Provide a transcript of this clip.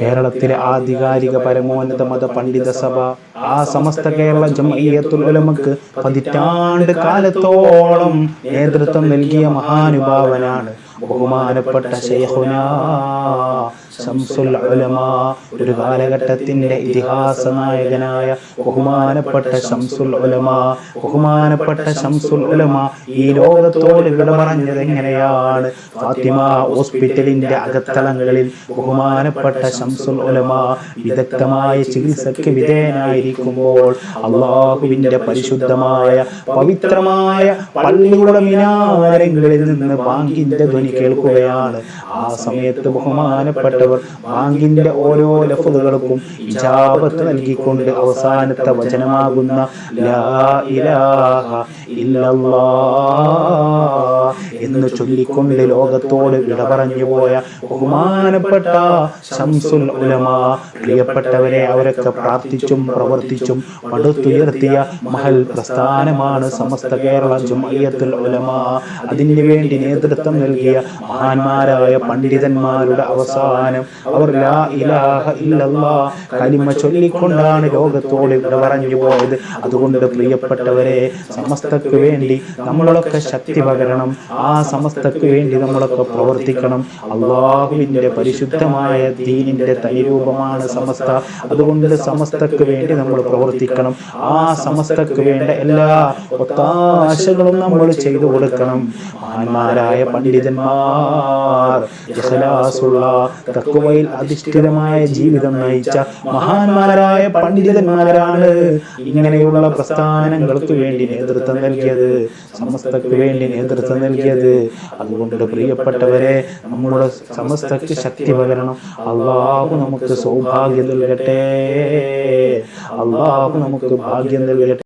കേരളത്തിലെ ആധികാരിക പരമോന്നത മത പണ്ഡിത സഭ ആ സമസ്ത കേരള ജമയ്യത്തുൽ ഉലമക്ക് പതിറ്റാണ്ട് കാലത്തോളം നേതൃത്വം നൽകിയ മഹാനുഭാവനാണ്. ബഹുമാനപ്പെട്ട ഒരു കാലഘട്ടത്തിന്റെ ഇതിഹാസ നായകനായ ബഹുമാനപ്പെട്ട ശംസുൽ ഉലമ ബഹുമാനപ്പെട്ട ശംസുൽ ഉലമ ഈ ലോകത്തോട് വിട പറഞ്ഞത് എങ്ങനെയാണ്? ഫാത്തിമ ഹോസ്പിറ്റലിന്റെ അകത്തളങ്ങളിൽ ബഹുമാനപ്പെട്ട ശംസുൽ ഉലമ വിദഗ്ധമായ ചികിത്സയ്ക്ക് വിധേയനായിരിക്കുമ്പോൾ അള്ളാഹുവിന്റെ പരിശുദ്ധമായ പവിത്രമായ പള്ളിയുടെ മിനാരങ്ങളിൽ നിന്ന് ബാങ്കിന്റെ ധ്വനി കേൾക്കുകയാണ്. ആ സമയത്ത് ബഹുമാനപ്പെട്ടവർ ബാങ്കിന്റെ ഓരോ ലഫുകൾക്കും ഇജാബത്ത് നൽകിക്കൊണ്ട് അവസാനത്തെ വചനമാകുന്ന എന്ന് ചൊല്ലിക്കൊണ്ട് ലോകത്തോട് വിട പറഞ്ഞു പോയ ബഹുമാനപ്പെട്ട ശംസുൽ ഉലമ പ്രിയപ്പെട്ടവരെ അവരൊക്കെ പ്രാർത്ഥിച്ചും പ്രവർത്തിച്ചും പടുത്തുയർത്തിയ മഹൽ പ്രസ്ഥാനമാണ് സമസ്ത കേരള ജുമയ്യത്തുൽ ഉലമ. അതിനു വേണ്ടി നേതൃത്വം നൽകിയ മഹാന്മാരായ പണ്ഡിതന്മാരുടെ അവസാനം അവർ ലാ ഇലാഹ കലിമ ചൊല്ലിക്കൊണ്ടാണ് ലോകത്തോട് ഇവിടെ പറഞ്ഞു പോയത്. അതുകൊണ്ട് പ്രിയപ്പെട്ടവരെ സമസ്തക്ക് വേണ്ടി നമ്മളൊക്കെ ശക്തി പകരണം. ആ സമസ്തക്ക് വേണ്ടി നമ്മളൊക്കെ പ്രവർത്തിക്കണം. അള്ളാഹുവിന്റെ പരിശുദ്ധമായ ദീനിന്റെ തനിരൂപമാണ് സമസ്ത. അതുകൊണ്ട് സമസ്തക്ക് വേണ്ടി നമ്മൾ പ്രവർത്തിക്കണം. ആ സമസ്തക്ക് വേണ്ട എല്ലാ ഒത്താശകളും നമ്മൾ ചെയ്തു കൊടുക്കണം. മഹാന്മാരായ പണ്ഡിതന്മാർ തക്കുവയിൽ അധിഷ്ഠിതമായ ജീവിതം നയിച്ച മഹാന്മാരായ പണ്ഡിതന്മാരാണ് ഇങ്ങനെയുള്ള പ്രസ്ഥാനങ്ങൾക്ക് വേണ്ടി നേതൃത്വം നൽകിയത് സമസ്തക്ക് വേണ്ടി നേതൃത്വം നൽകിയത്. അതുകൊണ്ട് പ്രിയപ്പെട്ടവരെ നമ്മുടെ സമസ്തക്ക് ശക്തി പകരണം. അള്ളാഹു നമുക്ക് സൗഭാഗ്യം നൽകട്ടെ. അള്ളാഹു നമുക്ക് ഭാഗ്യം നൽകട്ടെ.